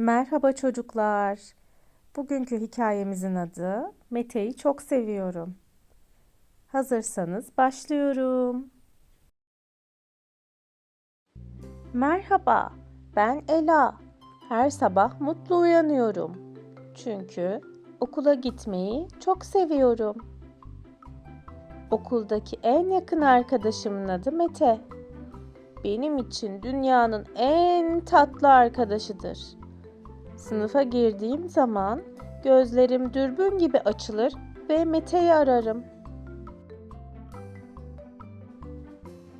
Merhaba çocuklar. Bugünkü hikayemizin adı Mete'yi çok seviyorum. Hazırsanız başlıyorum. Merhaba, ben Ela. Her sabah mutlu uyanıyorum. Çünkü okula gitmeyi çok seviyorum. Okuldaki en yakın arkadaşımın adı Mete. Benim için dünyanın en tatlı arkadaşıdır. Sınıfa girdiğim zaman gözlerim dürbün gibi açılır ve Mete'yi ararım.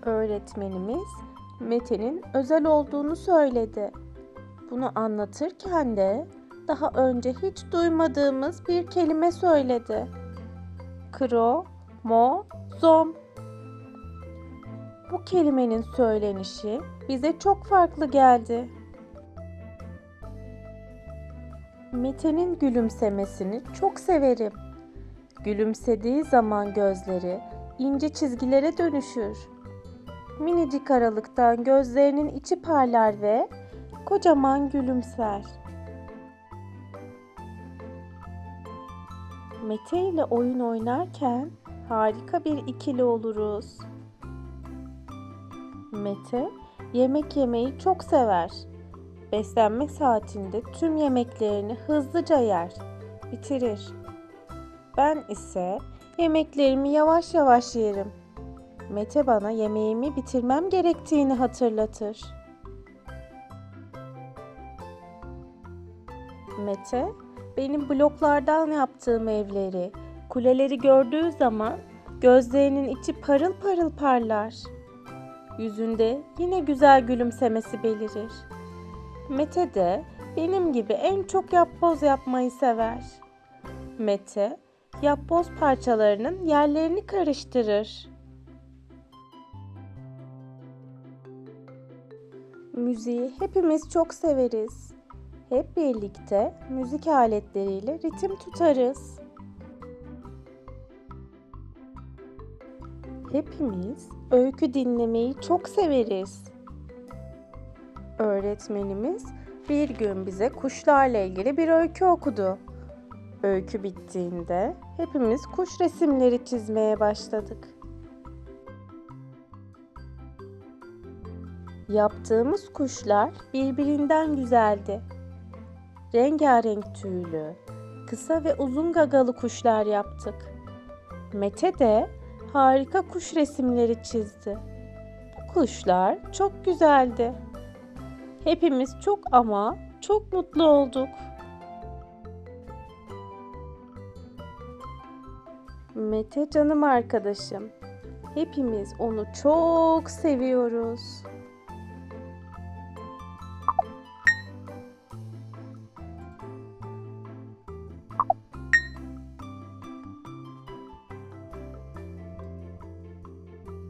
Öğretmenimiz Mete'nin özel olduğunu söyledi. Bunu anlatırken de daha önce hiç duymadığımız bir kelime söyledi. Kro, mo, zom. Bu kelimenin söylenişi bize çok farklı geldi. Mete'nin gülümsemesini çok severim. Gülümsediği zaman gözleri ince çizgilere dönüşür. Minicik aralıktan gözlerinin içi parlar ve kocaman gülümser. Mete ile oyun oynarken harika bir ikili oluruz. Mete yemek yemeyi çok sever. Beslenme saatinde tüm yemeklerini hızlıca yer, bitirir. Ben ise yemeklerimi yavaş yavaş yerim. Mete bana yemeğimi bitirmem gerektiğini hatırlatır. Mete, benim bloklardan yaptığım evleri, kuleleri gördüğü zaman gözlerinin içi parıl parıl parlar. Yüzünde yine güzel gülümsemesi belirir. Mete de benim gibi en çok yapboz yapmayı sever. Mete yapboz parçalarının yerlerini karıştırır. Müziği hepimiz çok severiz. Hep birlikte müzik aletleriyle ritim tutarız. Hepimiz öykü dinlemeyi çok severiz. Öğretmenimiz bir gün bize kuşlarla ilgili bir öykü okudu. Öykü bittiğinde hepimiz kuş resimleri çizmeye başladık. Yaptığımız kuşlar birbirinden güzeldi. Rengarenk tüylü, kısa ve uzun gagalı kuşlar yaptık. Mete de harika kuş resimleri çizdi. Bu kuşlar çok güzeldi. Hepimiz çok ama çok mutlu olduk. Mete canım arkadaşım. Hepimiz onu çok seviyoruz.